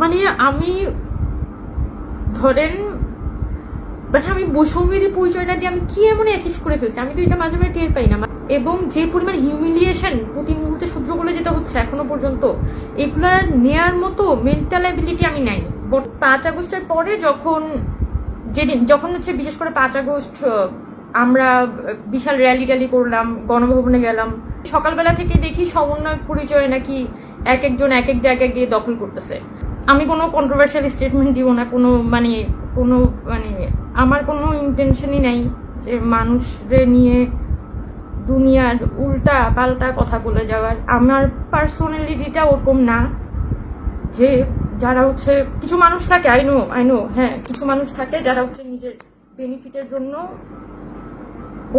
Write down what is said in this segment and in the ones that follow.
মানে আমি ধরেন মানে আমি বৈষম্যদি পরিচয়টা দিয়ে আমি কি এমন অ্যাচিভ করে ফেলছি? আমি তো এটা মাঝে মাঝে টের পাই না। এবং যে পরিমাণ হিউমিলিয়েশন প্রতি মুহূর্তে সহ্য করে যেতে হচ্ছে এখনও পর্যন্ত, এগুলার নেয়ার মতো মেন্টাল অ্যাবিলিটি আমি নাই। পাঁচ আগস্টের পরে যখন, যেদিন, যখন হচ্ছে বিশেষ করে পাঁচ আগস্ট আমরা বিশাল র্যালি ট্যালি করলাম, গণভবনে গেলাম, সকালবেলা থেকে দেখি সমন্বয় পরিচয় নাকি এক একজন এক এক জায়গায় গিয়ে দখল করতেছে। আমি কোনো কন্ট্রোভার্সিয়াল স্টেটমেন্ট দিব না, কোনো মানে কোনো মানে আমার কোনো ইন্টেনশনই নাই যে মানুষরে নিয়ে দুনিয়ার উল্টা পাল্টা কথা বলে যাওয়ার। আমার পার্সোনালিটিটা ওরকম না যে যারা হচ্ছে, কিছু মানুষ থাকে আই নো আই নো হ্যাঁ কিছু মানুষ থাকে যারা হচ্ছে নিজের বেনিফিটের জন্য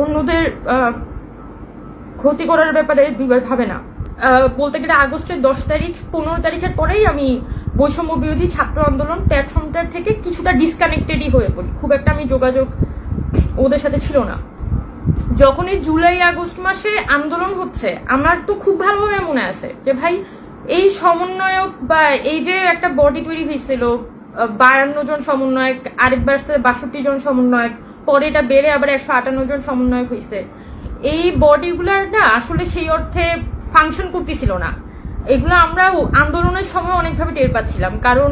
অন্যদের ক্ষতি করার ব্যাপারে দুইবার ভাবে না। বলতে গেলে আগস্টের দশ তারিখ, পনেরো তারিখের পরেই আমি বৈষম্য বিরোধী ছাত্র আন্দোলন প্ল্যাটফর্মটার থেকে কিছুটা ডিসকানেক্টেডই হয়ে পড়ি। খুব একটা আমি যোগাযোগ ওদের সাথে ছিল না। যখন এই জুলাই, আগস্ট মাসে আন্দোলন হচ্ছে, আমার তো খুব ভালোভাবে মনে আছে যে ভাই, এই সমন্বয়ক বা এই যে একটা বডি তৈরি হয়েছিল বায়ান্ন জন সমন্বয়ক, আরেকবার বাষট্টি জন সমন্বয়ক, পরে এটা বেড়ে আবার একশো আটান্ন জন সমন্বয়ক হয়েছে। এই বডিগুলার না আসলে সেই অর্থে ফাংশন করতেছিল না। এগুলো আমরা আন্দোলনের সময় অনেকভাবে টের পাচ্ছিলাম। কারণ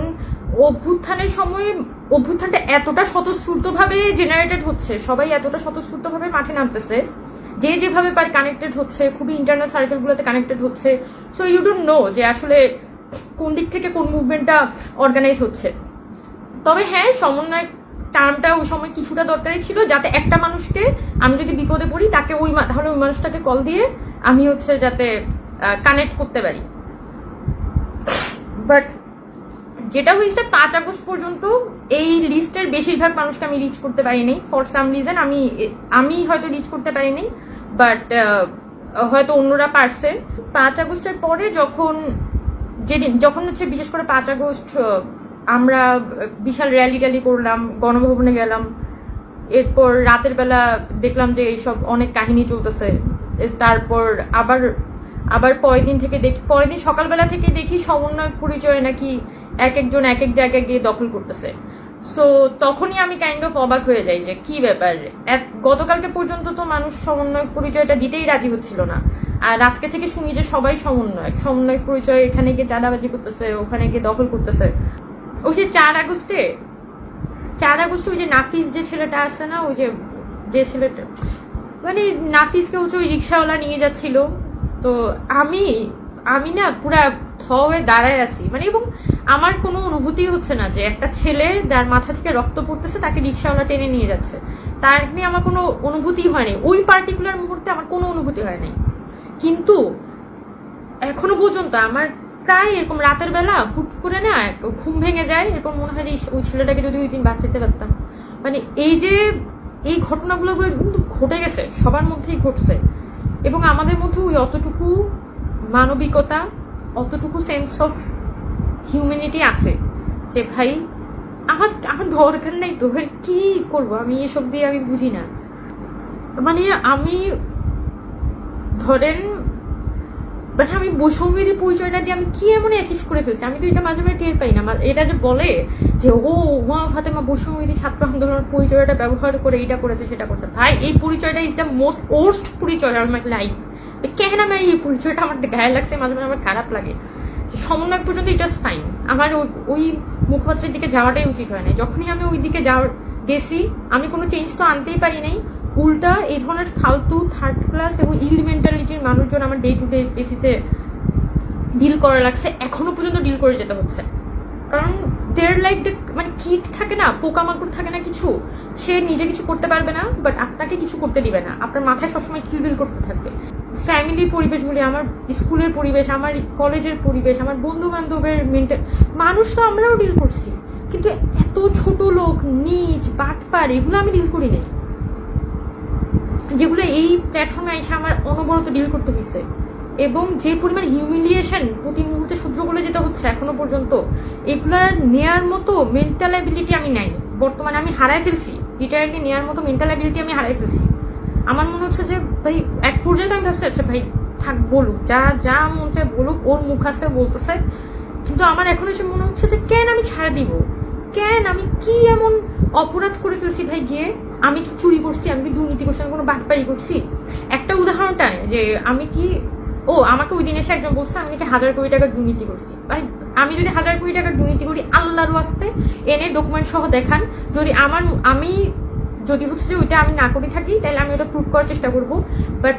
অভ্যুত্থানের সময় অভ্যুত্থানটা এতটা স্বতঃস্ফূর্তভাবে জেনারেটেড হচ্ছে, সবাই এতটা স্বতঃস্ফূর্তভাবে মাঠে নামতেছে, যে যেভাবে পারে কানেক্টেড হচ্ছে, খুবই ইন্টারনাল সার্কেলগুলোতে কানেক্টেড হচ্ছে। সো ইউ ডোন্ট নো যে আসলে কোন দিক থেকে কোন মুভমেন্টটা অর্গানাইজ হচ্ছে। তবে হ্যাঁ সমন্বয় টার্মটা ওই সময় কিছুটা দরকারি ছিল, যাতে একটা মানুষকে আমি যদি বিপদে পড়ি, তাকে ওই তাহলে ওই মানুষটাকে কল দিয়ে আমি হচ্ছে যাতে কানেক্ট করতে পারি। বাট যেটা হয়েছে পাঁচ আগস্ট পর্যন্ত এই লিস্টের বেশিরভাগ মানুষকে আমি রিচ করতে পারিনি। ফর সাম রিজন আমি আমি হয়তো রিচ করতে পারিনি বাট হয়তো অন্যরা পারছে। পাঁচ আগস্টের পরে যখন, যেদিন, যখন হচ্ছে বিশেষ করে পাঁচ আগস্ট আমরা বিশাল র্যালি ট্যালি করলাম, গণভবনে গেলাম, এরপর রাতের বেলা দেখলাম যে এইসব অনেক কাহিনী চলতেছে। তারপর আবার আবার পরের দিন থেকে দেখি, পরের দিন সকালবেলা থেকে দেখি সমন্বয়ক পরিচয় নাকি এক একজন এক এক জায়গায় গিয়ে দখল করতেছে। সো তখনই আমি কাইন্ড অফ অবাক হয়ে যাই যে কি ব্যাপার? গতকালকে পর্যন্ত তো মানুষ সমন্বয় পরিচয়টা দিতেই রাজি হচ্ছিল না। আর আজকে থেকে শুনি যে সবাই সমন্বয়ক। সমন্বয়ক পরিচয় এখানে গিয়ে চাঁদাবাজি করতেছে, ওখানে গিয়ে দখল করতেছে। ওই যে চার আগস্টে? চার আগস্ট ওই যে নাফিস যে ছেলেটা আছে না, ওই যে যে ছেলেটা মানে নাফিসকে হচ্ছে ওই রিক্সাওয়ালা নিয়ে যাচ্ছিল। তো আমি আমি না পুরা থ হয়ে দাঁড়ায় আছি। মানে এবং আমার কোনো অনুভূতি হচ্ছে না যে একটা ছেলে যার মাথা থেকে রক্ত পড়তেছে তাকে রিক্সাওয়ালা টেনে নিয়ে যাচ্ছে। তার নিয়ে আমার কোনো অনুভূতি হয়নি ওই পার্টিকুলার মুহূর্তে আমার কোনো অনুভূতি হয়নি কিন্তু এখনও পর্যন্ত আমার প্রায় এরকম রাতের বেলা হুট করে না ঘুম ভেঙে যায় এরকম মনে হয় যে ওই ছেলেটাকে যদি ওই দিন বাঁচাতে পারতাম। মানে এই যে, এই ঘটনাগুলো কিন্তু ঘটে গেছে, সবার মধ্যেই ঘটছে। এবং আমাদের মধ্যে ওই অতটুকু মানবিকতা, অতটুকু সেন্স অফ হিউম্যানিটি আছে যে, ভাই, আমার আমার দরকার নাই তো, ভাই, কি করব? আমি এসব দিয়ে আমি বুঝি না। মানে আমি, ধরেন মানে আমি বৈষম্যদি পরিচয়টা দিয়ে আমি কি এমন অ্যাচিভ করে ফেলছি? আমি তো এটা মাঝে মাঝে টের পাই না। মা- এটা যে বলে যে, ও উমা ফাতেমা বৈষম্যদি ছাত্র আন্দোলনের পরিচয়টা ব্যবহার করে এটা করেছে, সেটা করেছে। ভাই, এই পরিচয়টা ইজ দ্য মোস্ট ওর্স্ট পরিচয় অফ মাই লাইফ কেন আমি এই পরিচয়টা আমার গায়ে লাগছে, মাঝে মাঝে আমার খারাপ লাগে? যে সমন্বয় পর্যন্ত ওয়াজ ফাইন আমার ওই মুখপাত্রের দিকে যাওয়াটাই উচিত হয় না যখনই আমি ওই দিকে যাওয়ার গেছি, আমি কোনো চেঞ্জ তো আনতেই পারি নাই। উল্টা এই ধরনের ফালতু থার্ড ক্লাস এবং ইল মেন্টালিটির মানুষজন আমার ডে টু ডে বেসিসে ডিল করা লাগছে, এখনও পর্যন্ত ডিল করে যেতে হচ্ছে। কারণ দেয়ার লাইক মানে কিট থাকে না, পোকামাকড় থাকে না কিছু, সে নিজে কিছু করতে পারবে না বাট আপনাকে কিছু করতে দিবে না। আপনার মাথায় সবসময় কিলবিল করতে থাকবে। ফ্যামিলির পরিবেশগুলি আমার স্কুলের পরিবেশ, আমার কলেজের পরিবেশ, আমার বন্ধু বান্ধবের মেন্টাল মানুষ তো আমরাও ডিল করছি। কিন্তু এত ছোট লোক নিজ বাটপার, এগুলো আমি ডিল করি নাই। যেগুলো এই প্ল্যাটফর্মে এসে আমার অনবরত ডিল করতে হয়েছে এবং যে পরিমাণ হিউমিলিয়েশন প্রতি মুহূর্তে সহ্য করে যেতে হচ্ছে এখনও পর্যন্ত, এগুলার নেয়ার মতো মেন্টাল অ্যাবিলিটি আমি নাই। বর্তমানে আমি হারাই ফেলছি। রিটায়ারলি নেয়ার মতো মেন্টাল অ্যাবিলিটি আমি হারাই ফেলছি। আমার মনে হচ্ছে যে, ভাই, এক পর্যন্ত আমি ভাবছি আচ্ছা ভাই, থাক, বলুক। যা যা মন চায় বলুক, ওর মুখ আছে বলতেছে। কিন্তু আমার এখন এসে মনে হচ্ছে যে, কেন আমি ছাড়া দিব? কেন? আমি কি এমন অপরাধ করে ফেলছি ভাই গিয়ে? আমি কি চুরি করছি? আমি কি দুর্নীতি করছি? আমি কোনো বাটপারি করছি? একটা উদাহরণটা যে আমি কি, ও, আমাকে ওই দিন এসে একজন বলছে, আমি নাকি হাজার কোটি টাকার দুর্নীতি করছি। ভাই, আমি যদি হাজার কোটি টাকার দুর্নীতি করি, আল্লাহর আসতে এনে ডকুমেন্ট সহ দেখান, যদি আমার, আমি যদি হচ্ছে যে ওইটা আমি না করে থাকি, তাহলে আমি ওটা প্রুফ করার চেষ্টা করব। বাট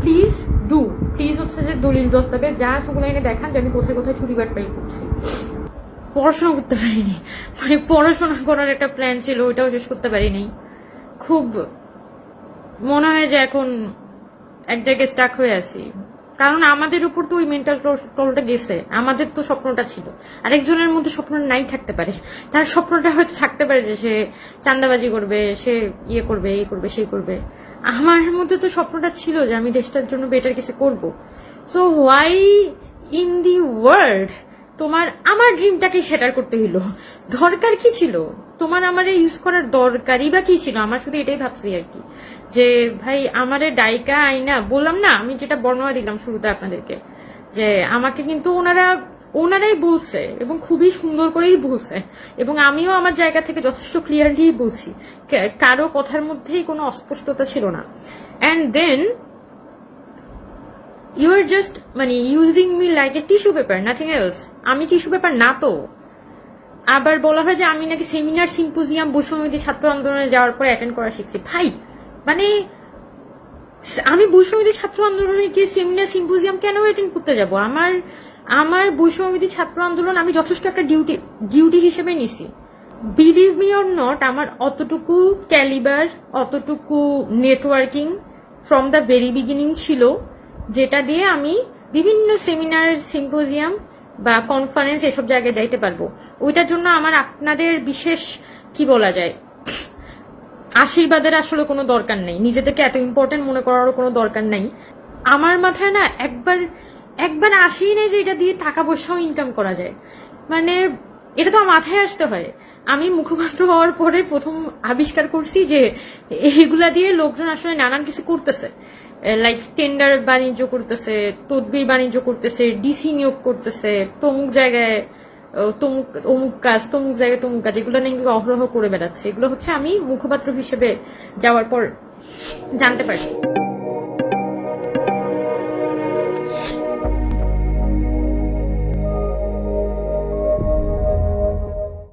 প্লিজ ডু প্লিজ হচ্ছে যে দলিল দস্তাবেজ যা ওগুলো এনে দেখান যে আমি কোথায় কোথায় চুরি বাটপারি করছি। পড়াশোনা করতে পারিনি। মানে পড়াশোনা করার একটা প্ল্যান ছিল, ওইটাও শেষ করতে পারিনি। খুব মনে হয় যে এখন এক জায়গায় স্টাক হয়ে আছি। কারণ আমাদের উপর তো ওই মেন্টাল টলটা গেছে। আমাদের তো স্বপ্নটা ছিল। আরেকজনের মধ্যে স্বপ্ন নাই থাকতে পারে। তার স্বপ্নটা হয়তো থাকতে পারে যে সে চান্দাবাজি করবে, সে ইয়ে করবে, এই করবে, সেই করবে। আমার মধ্যে তো স্বপ্নটা ছিল যে আমি দেশটার জন্য বেটার কিছু করব। So why in the world তোমার, আমার ড্রিমটাকে সেটার করতে হইল। দরকার কি ছিল? তোমার আমারে ইউজ করার দরকারই বা কি ছিল? আমার শুধু এটাই ভাবছি আর কি। যে, ভাই, আমারে ডাইকা আইনা, বললাম না, আমি যেটা বর্ণনা দিলাম শুরুতে আপনাদেরকে, যে আমাকে কিন্তু ওনারা, ওনারাই বলছে এবং খুবই সুন্দর করেই বলছে। এবং আমিও আমার জায়গা থেকে যথেষ্ট ক্লিয়ারলি বলছি। কারও কথার মধ্যেই কোনো অস্পষ্টতা ছিল না। And then you are just মানে using me like a tissue paper nothing else আমি টিস্যু পেপার না তো। আবার বলা হয় যে আমি নাকি সেমিনার সিম্পোজিয়াম বৈষম্যবিধি ছাত্র আন্দোলনে যাওয়ার পরে অ্যাটেন্ড করা শিখছি। ভাই মানে আমি বৈষম্যবিধি ছাত্র আন্দোলনে গিয়ে সেমিনার সিম্পোজিয়াম কেন অ্যাটেন্ড করতে যাব? আমার আমার বৈষম্যবিধি ছাত্র আন্দোলন আমি যথেষ্ট একটা ডিউটি ডিউটি হিসেবে নিছি। বিলিভ মি অর নট আমার অতটুকু ক্যালিবার অতটুকু networking from the very beginning ছিল। যেটা দিয়ে আমি বিভিন্ন সেমিনার সিম্পোজিয়াম বা কনফারেন্স এসব জায়গায় যাইতে পারব। ওইটার জন্য আমার আপনাদের বিশেষ, কি বলা যায়, আশীর্বাদের আসলে কোনো দরকার নেই। নিজেদেরকে এত ইম্পর্টেন্ট মনে করারও কোনো দরকার নেই। আমার মাথায় না একবার একবার আসেই নেই যে এটা দিয়ে টাকা পয়সাও ইনকাম করা যায়। মানে এটা তো মাথায় আসতে হয়। আমি মুখপাত্র হওয়ার পরে প্রথম আবিষ্কার করছি যে এইগুলা দিয়ে লোকজন আসলে নানান কিছু করতেছে। লাইক টেন্ডার বাণিজ্য করতেছে তদবির বাণিজ্য করতেছে ডিসি নিয়োগ করতেছে, তমুক জায়গায় তমুক, অমুক কাজ, তমুক জায়গায় তমুক কাজ, এগুলো নাকি অহরহ করে বেড়াচ্ছে। এগুলো হচ্ছে আমি মুখপাত্র হিসেবে যাওয়ার পর জানতে পারি